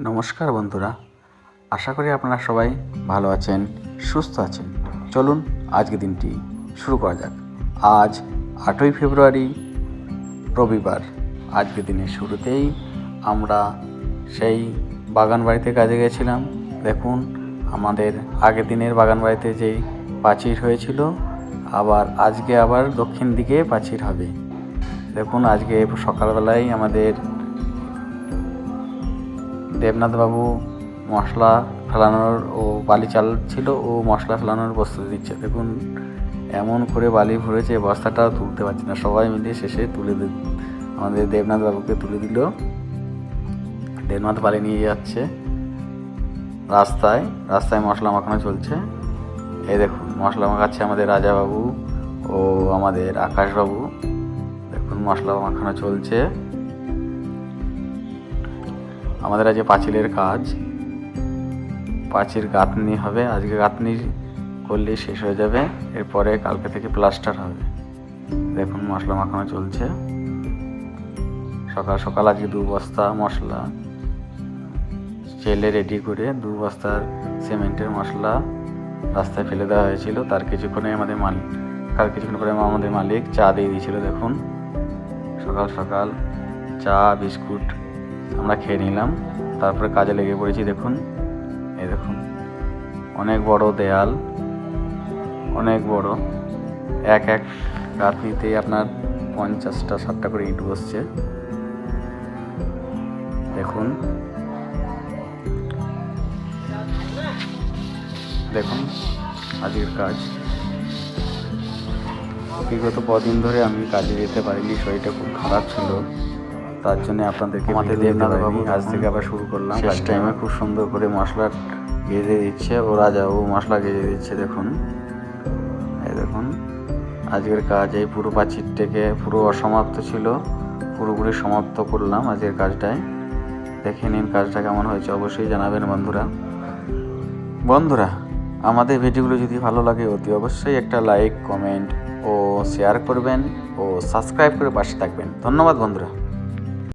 নমস্কার বন্ধুরা, আশা করি আপনারা সবাই ভালো আছেন, সুস্থ আছেন। চলুন আজকে দিনটি শুরু করা যাক। আজ আটই ফেব্রুয়ারি, রবিবার। আজকে দিনের শুরুতেই আমরা সেই বাগান বাড়িতে কাজে গেছিলাম। দেখুন, আমাদের আগের দিনের বাগান বাড়িতে যেই প্রাচীর হয়েছিল, আবার আজকে আবার দক্ষিণ দিকে প্রাচীর হবে। দেখুন, আজকে সকালবেলায় আমাদের দেবনাথবাবু মশলা ফেলানোর ও বালি চাল ছিল, ও মশলা ফেলানোর প্রস্তুতি দিচ্ছে দেখুন, এমন করে বালি ভরেছে, বস্তাটা তুলতে পারছি না। সবাই মিলে শেষে তুলে দিল আমাদের দেবনাথবাবুকে তুলে দিল। দেবনাথ বালি নিয়ে যাচ্ছে। রাস্তায় রাস্তায় মশলা মাখানো চলছে। এই দেখুন, মশলা মাখাচ্ছে আমাদের রাজাবাবু ও আমাদের আকাশবাবু দেখুন, মশলা মাখানো চলছে। আমাদের আজকে পাঁচিলের কাজ। পাঁচিল গাঁথনি হবে। আজকে গাঁথনি করলেই শেষ হয়ে যাবে। এরপরে কালকে থেকে প্লাস্টার হবে। দেখুন, মশলা মাখানো চলছে। সকাল সকাল আজকে দু বস্তা মশলা, চেলে রেডি করে দু বস্তার সিমেন্টের মশলা রাস্তায় ফেলে দেওয়া হয়েছিল। তার কিছুক্ষণে আমাদের মালিক তার কিছুক্ষণ পরে আমাদের মালিক চা দিয়ে দিয়েছিল। দেখুন, সকাল সকাল চা, বিস্কুট আমরা খেয়ে নিলাম। তারপরে কাজে লেগে পড়েছি, দেখুন। এই দেখুন, অনেক বড় দেয়াল, অনেক বড়। এক এক গাঁথনিতেই আপনার পঞ্চাশটা, ষাটটা করে ইট বসছে। দেখুন। দেখুন, আজকের কাজ। বিগত কদিন ধরে আমি কাজে যেতে পারিনি, শরীরটা খুব খারাপ ছিল। তার জন্য আপনাদেরকে আমাদের দেবনাথ বাবু আজ থেকে আবার শুরু করলাম। শেষ টাইমে খুব সুন্দর করে মশলা গেজে দিচ্ছে। ও রাজা ও মশলা গেজে দিচ্ছে দেখুন। এই দেখুন আজকের কাজ এই পুরো প্রাচীরটাকে পুরো অসমাপ্ত ছিল। পুরোপুরি সমাপ্ত করলাম আজকের কাজটায়। দেখে নিন কাজটা কেমন হয়েছে। অবশ্যই জানাবেন বন্ধুরা। বন্ধুরা আমাদের ভিডিওগুলো যদি ভালো লাগে অতি অবশ্যই একটা লাইক কমেন্ট ও শেয়ার করবেন ও সাবস্ক্রাইব করে পাশে থাকবেন। ধন্যবাদ বন্ধুরা।